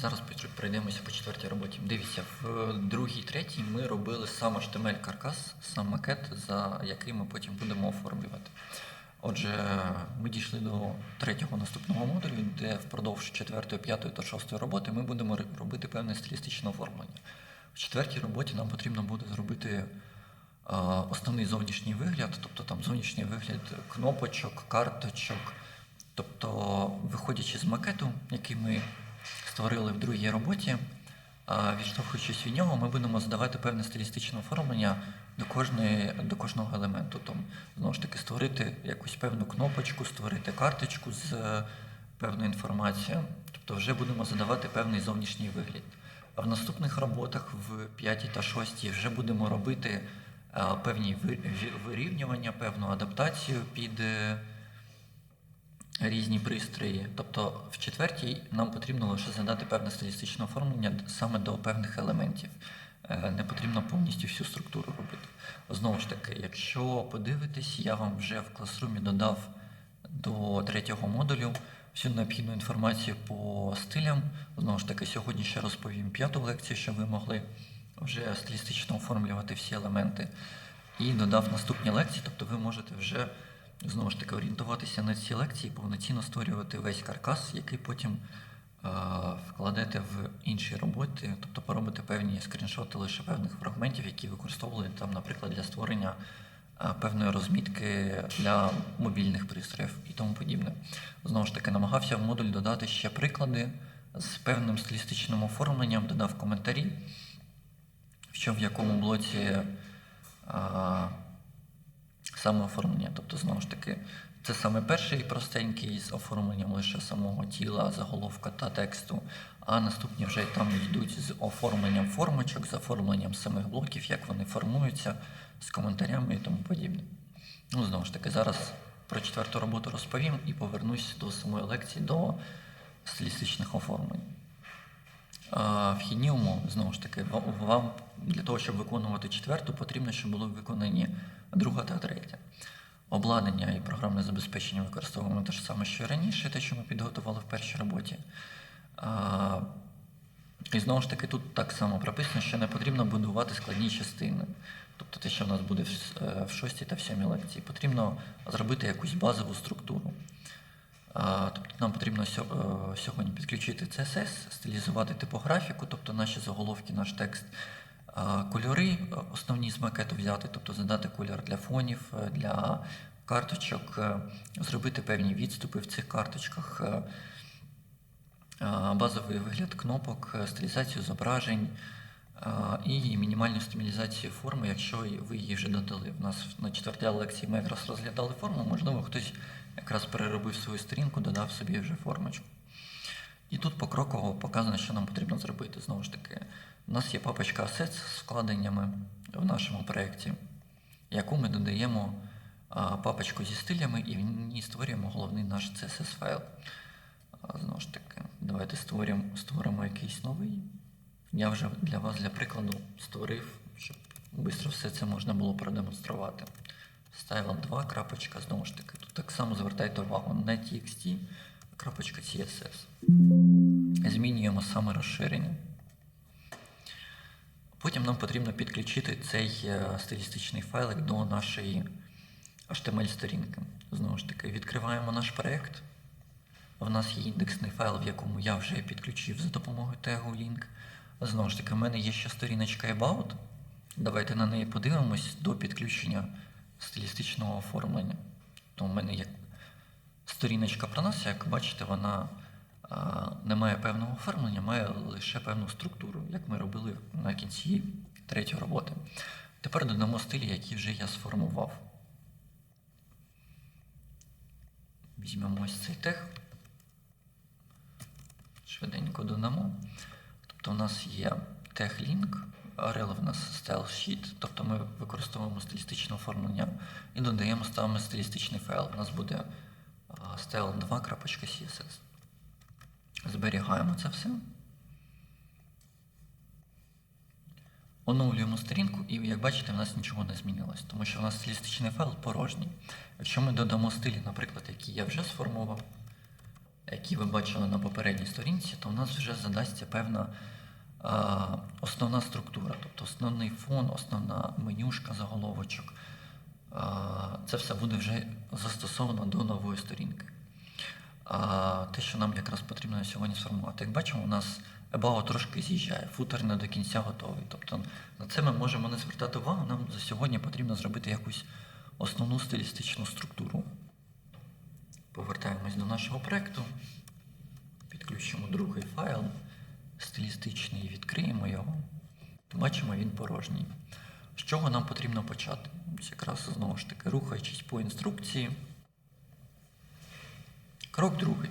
Зараз пройдемося по четвертій роботі. Дивіться, в другій, третій ми робили сам HTML каркас, сам макет, за який ми потім будемо оформлювати. Отже, ми дійшли до третього наступного модулю, де впродовж четвертої, п'ятої та шостої роботи ми будемо робити певне стилістичне оформлення. В четвертій роботі нам потрібно буде зробити е, основний зовнішній вигляд, тобто там зовнішній вигляд кнопочок, карточок. Тобто, виходячи з макету, який ми створили в другій роботі, відштовхуючись від нього, ми будемо задавати певне стилістичне оформлення до, кожної, до кожного елементу. Тому, знову ж таки, створити якусь певну кнопочку, створити карточку з е, певною інформацією. Тобто вже будемо задавати певний зовнішній вигляд. А в наступних роботах, в п'ятій та шостій, вже будемо робити е, певні ви- вирівнювання, певну адаптацію під. Різні пристрої. Тобто в четвертій нам потрібно лише задати певне стилістичне оформлення саме до певних елементів. Е, Не потрібно повністю всю структуру робити. Знову ж таки, якщо подивитись, я вам вже в класрумі додав до третього модулю всю необхідну інформацію по стилям. Знову ж таки, сьогодні ще розповім п'яту лекцію, щоб ви могли вже стилістично оформлювати всі елементи. І додав наступні лекції, тобто ви можете вже знову ж таки орієнтуватися на ці лекції, повноцінно створювати весь каркас, який потім е, вкладете в інші роботи, тобто поробите певні скріншоти лише певних фрагментів, які використовували там, наприклад, для створення е, певної розмітки для мобільних пристроїв і тому подібне. Знову ж таки, намагався в модуль додати ще приклади з певним стилістичним оформленням, додав коментарі, що в якому блоці. а, саме оформлення. Тобто, знову ж таки, це саме перший простенький з оформленням лише самого тіла, заголовка та тексту, а наступні вже там йдуть з оформленням формочок, з оформленням самих блоків, як вони формуються, з коментарями і тому подібне. Ну, знову ж таки, зараз про четверту роботу розповім і повернусь до самої лекції до стилістичних оформлень. Вхідні умови, знову ж таки, вам для того, щоб виконувати четверту, потрібно, щоб були виконані друга та третя. Обладнання і програмне забезпечення використовуємо те ж саме, що і раніше, те, що ми підготували в першій роботі. А, І знову ж таки, тут так само прописано, що не потрібно будувати складні частини. Тобто те, що в нас буде в е, шостій та в сьомій лекції, потрібно зробити якусь базову структуру. Тобто нам потрібно е, сьогодні підключити CSS, стилізувати типографіку, тобто наші заголовки, наш текст, кольори е, основні з макету взяти, тобто задати кольор для фонів, е, для карточок, е, зробити певні відступи в цих карточках, е, базовий вигляд кнопок, е, стилізацію зображень і мінімальну стабілізацію форми, якщо ви її вже додали. У нас на четвертій лекції ми якраз розглядали форму, можливо, хтось якраз переробив свою сторінку, додав собі вже формочку. І тут покроково показано, що нам потрібно зробити. Знову ж таки, у нас є папочка Assets з вкладеннями в нашому проєкті, яку ми додаємо папочку зі стилями і в ній створюємо головний наш CSS файл. Знову ж таки, давайте створимо, створимо якийсь новий. Я вже для вас, для прикладу, створив, щоб швидко все це можна було продемонструвати. Style 2, крапочка, знову ж таки. Тут так само звертайте увагу на TXT, CSS. Змінюємо саме розширення. Потім нам потрібно підключити цей е, стилістичний файлик до нашої HTML-сторінки. Знову ж таки, відкриваємо наш проєкт. В нас є індексний файл, в якому я вже підключив за допомогою тегу link. Знову ж таки, в мене є ще сторіночка About. Давайте на неї подивимось до підключення стилістичного оформлення. То в мене сторіночка про нас, як бачите, вона не має певного оформлення, має лише певну структуру, як ми робили на кінці третьої роботи. Тепер додамо стилі, які вже я сформував. Візьмемо ось цей тег. Швиденько додамо. Тобто у нас є тег-лінк, rel в нас style sheet, тобто ми використовуємо стилістичне оформлення і додаємо ставимо стилістичний файл. У нас буде style2.css. Зберігаємо це все. Оновлюємо сторінку, і як бачите, в нас нічого не змінилось, тому що в нас стилістичний файл порожній. Якщо ми додамо стилі, наприклад, які я вже сформував, які ви бачили на попередній сторінці, то в нас вже задасться певна а, основна структура, тобто основний фон, основна менюшка, заголовочок. Це все буде вже застосовано до нової сторінки. А те, що нам якраз потрібно сьогодні сформувати. Як бачимо, у нас About трошки з'їжджає, футер не до кінця готовий. Тобто на це ми можемо не звертати увагу, нам за сьогодні потрібно зробити якусь основну стилістичну структуру. Повертаємось до нашого проєкту, підключимо другий файл, стилістичний, відкриємо його. Бачимо, він порожній. Чого нам потрібно почати? Якраз знову ж таки, рухаючись по інструкції. Крок другий.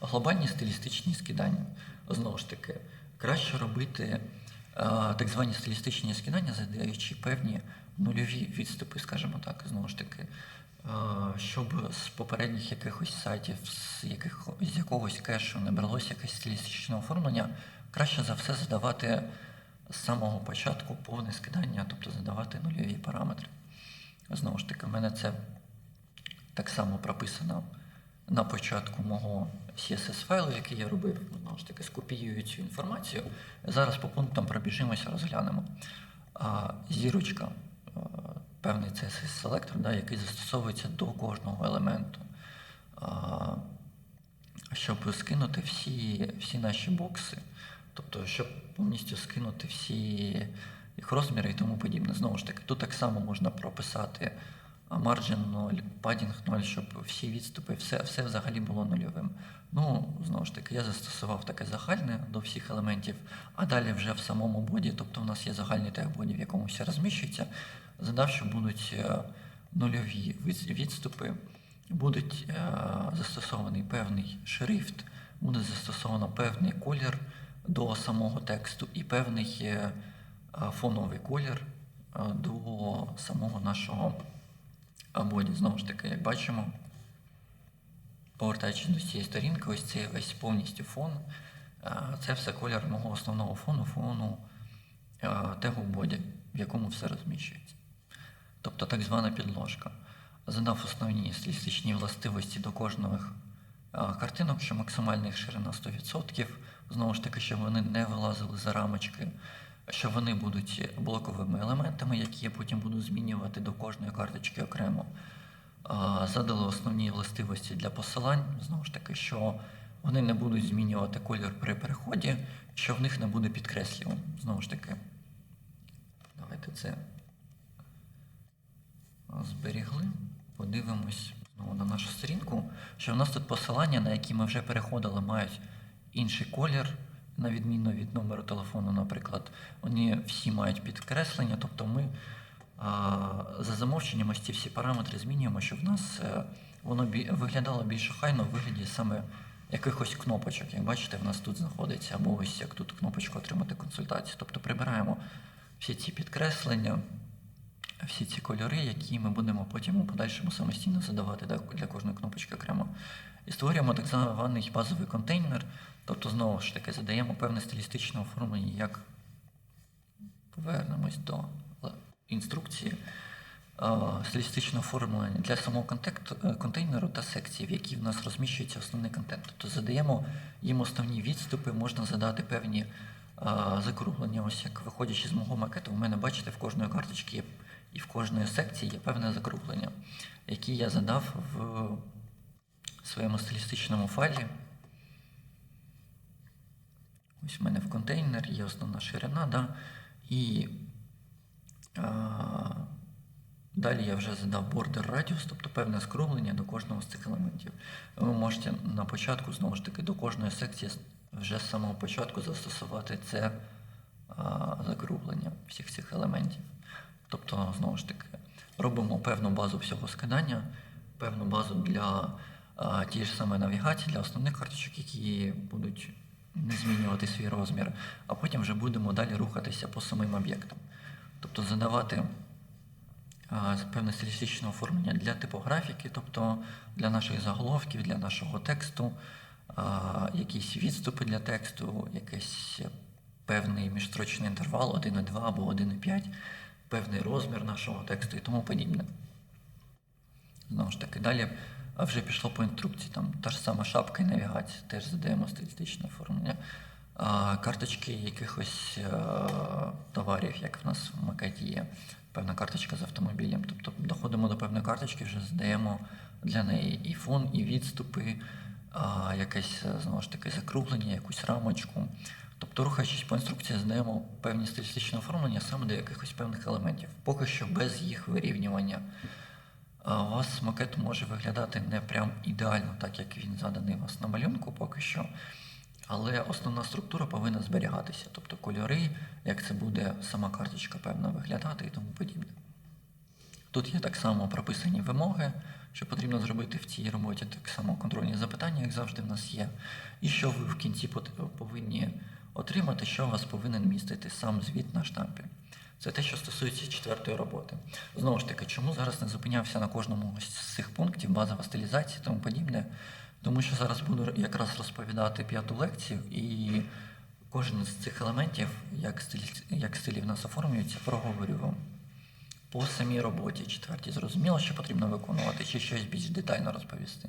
Глобальні стилістичні скидання. Знову ж таки, краще робити е, так звані стилістичні скидання, задаючи певні нульові відступи, скажімо так, знову ж таки, е, щоб з попередніх якихось сайтів, з, яких, з якогось кешу не бралося якесь стилістичне оформлення, краще за все задавати з самого початку повне скидання, тобто задавати нульові параметри. Знову ж таки, в мене це так само прописано на початку мого CSS-файлу, який я робив, знову ж таки, скопіюю цю інформацію. Зараз по пунктам пробіжимося, розглянемо. А, зірочка, певний CSS-селектор, да, який застосовується до кожного елементу. Щоб скинути всі, всі наші бокси, тобто, щоб повністю скинути всі їх розміри і тому подібне. Знову ж таки, тут так само можна прописати margin 0, padding 0, щоб всі відступи, все, все взагалі було нульовим. Ну, знову ж таки, я застосував таке загальне до всіх елементів, а далі вже в самому боді, тобто у нас є загальний тег боді, в якому все розміщується, задав, що будуть е, нульові відступи, будуть е, застосований певний шрифт, буде застосовано певний колір до самого тексту і певний е, фоновий колір е, до самого нашого боді. Знову ж таки, як бачимо, повертаючись до цієї сторінки, ось цей весь повністю фон. е, Це все колір мого основного фону, фону тегу боді, в якому все розміщується. Тобто так звана підложка. Задав основні стилістичні властивості до кожної е, картинок, що максимальна їх ширина 100%. Знову ж таки, щоб вони не вилазили за рамочки, що вони будуть блоковими елементами, які я потім буду змінювати до кожної карточки окремо. Задали основні властивості для посилань, знову ж таки, що вони не будуть змінювати колір при переході, що в них не буде підкреслювань. Знову ж таки, давайте це зберігли. Подивимось знову на нашу сторінку, що в нас тут посилання, на які ми вже переходили, мають інший колір, на відміну від номеру телефону, наприклад. Вони всі мають підкреслення, тобто ми за замовченням ось ці всі параметри змінюємо, щоб в нас е, воно виглядало більш охайно в вигляді саме якихось кнопочок. Як бачите, в нас тут знаходиться, або ось як тут кнопочка отримати консультацію. Тобто прибираємо всі ці підкреслення, всі ці кольори, які ми будемо потім у подальшому самостійно задавати да, для кожної кнопочки окремо. І створюємо так званий базовий контейнер, тобто знову ж таки задаємо певне стилістичне оформлення, як повернемось до інструкції. Стилістичне оформлення для самого е, контейнеру та секції, в якій в нас розміщується основний контент. Тобто задаємо їм основні відступи, можна задати певні закруглення. Ось як виходячи з мого макету, у мене, бачите, в кожної карточки є, і в кожної секції є певне закруглення, які я задав в своєму стилістичному файлі. Ось в мене в контейнер є основна ширина, да? і а, далі я вже задав border radius, тобто певне скруглення до кожного з цих елементів. Ви можете на початку, знову ж таки, до кожної секції вже з самого початку застосувати це а, закруглення всіх цих елементів. Тобто, знову ж таки, робимо певну базу всього скидання, певну базу для а, тієї ж самої навігації, для основних карточок, які будуть не змінювати свій розмір, а потім вже будемо далі рухатися по самим об'єктам. Тобто задавати а, певне стилістичне оформлення для типографіки, тобто для наших заголовків, для нашого тексту, а, якісь відступи для тексту, якийсь певний міжстрочний інтервал 1,2 або 1,5, певний розмір нашого тексту і тому подібне. Знову ж таки, далі а вже пішло по інструкції. Там та ж сама шапка і навігація, теж задаємо стилістичне оформлення. А, карточки якихось е, товарів, як в нас в макеті є, певна карточка з автомобілем. Тобто доходимо до певної карточки, вже задаємо для неї і фон, і відступи, а, якесь е, знову ж таки закруглення, якусь рамочку. Тобто, рухаючись по інструкції, задаємо певні стилістичні оформлення саме до якихось певних елементів, поки що без їх вирівнювання. У вас макет може виглядати не прям ідеально, так як він заданий у вас на малюнку поки що. Але основна структура повинна зберігатися, тобто кольори, як це буде сама карточка певно виглядати і тому подібне. Тут є так само прописані вимоги, що потрібно зробити в цій роботі, так само контрольні запитання, як завжди в нас є. І що ви в кінці повинні отримати, що у вас повинен містити сам звіт на штампі. Це те, що стосується четвертої роботи. Знову ж таки, чому зараз не зупинявся на кожному з цих пунктів, базова стилізація і тому подібне? Тому що зараз буду якраз розповідати п'яту лекцію, і кожен з цих елементів, як стилі, як стилі в нас оформлюються, проговорю вам. По самій роботі четвертій зрозуміло, що потрібно виконувати, чи щось більш детально розповісти.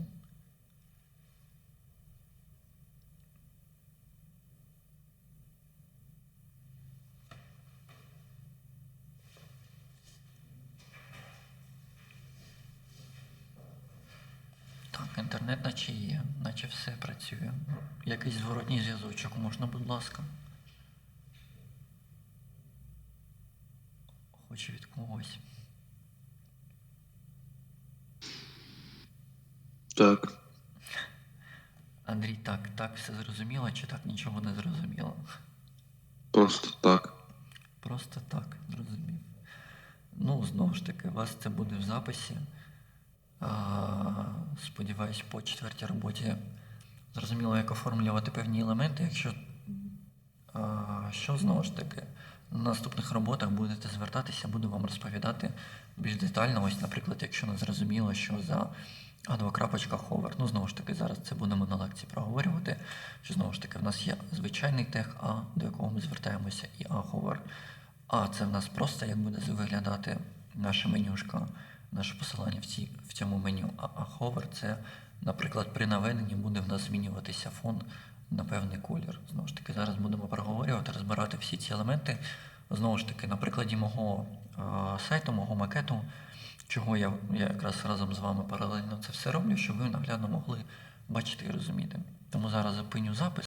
Так, інтернет наче є, наче все працює. Якийсь зворотній зв'язочок можна, будь ласка. Хоч від когось. Так, Андрій, так, так, все зрозуміло, чи так нічого не зрозуміло? просто так. Просто так, зрозумів. Ну, знову ж таки, у вас це буде в записі. А, сподіваюсь, по четвертій роботі зрозуміло, як оформлювати певні елементи. Якщо що знову ж таки, на наступних роботах будете звертатися, буду вам розповідати більш детально. Ось, наприклад, якщо не зрозуміло, що за А2.hover, ну знову ж таки, зараз це будемо на лекції проговорювати. Що знову ж таки, в нас є звичайний тег А, до якого ми звертаємося, і А-hover. А це в нас просто як буде виглядати наша менюшка, наше посилання в, ці, в цьому меню. А, а hover це, наприклад, при наведенні буде в нас змінюватися фон на певний колір. Знову ж таки, зараз будемо проговорювати, розбирати всі ці елементи. Знову ж таки, на прикладі мого е, сайту, мого макету, чого я, я якраз разом з вами паралельно це все роблю, щоб ви наглядно могли бачити і розуміти. Тому зараз зупиню запис.